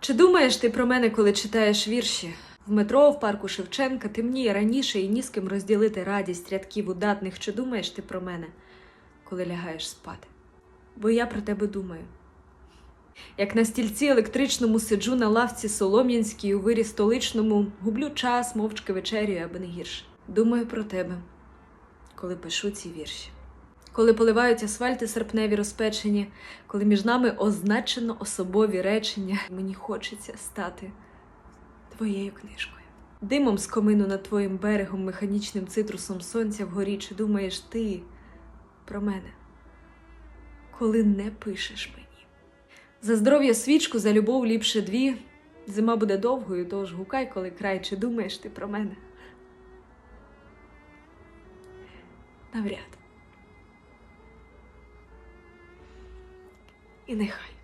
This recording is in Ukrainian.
Чи думаєш ти про мене, коли читаєш вірші? В метро, в парку Шевченка темніє раніше і ні з ким розділити радість рядків удатних. Чи думаєш ти про мене, коли лягаєш спати? Бо я про тебе думаю. Як на стільці електричному сиджу на лавці солом'янській у вирі столичному, гублю час, мовчки вечерюю, аби не гірше. Думаю про тебе, коли пишу ці вірші. Коли поливають асфальти серпневі розпечені, коли між нами означено особові речення, мені хочеться стати твоєю книжкою. Димом з комину над твоїм берегом, механічним цитрусом сонця вгорі, чи думаєш ти про мене, коли не пишеш мені. За здоров'я свічку, за любов ліпше дві. Зима буде довгою, тож гукай, коли край, чи думаєш ти про мене. Навряд. І нехай.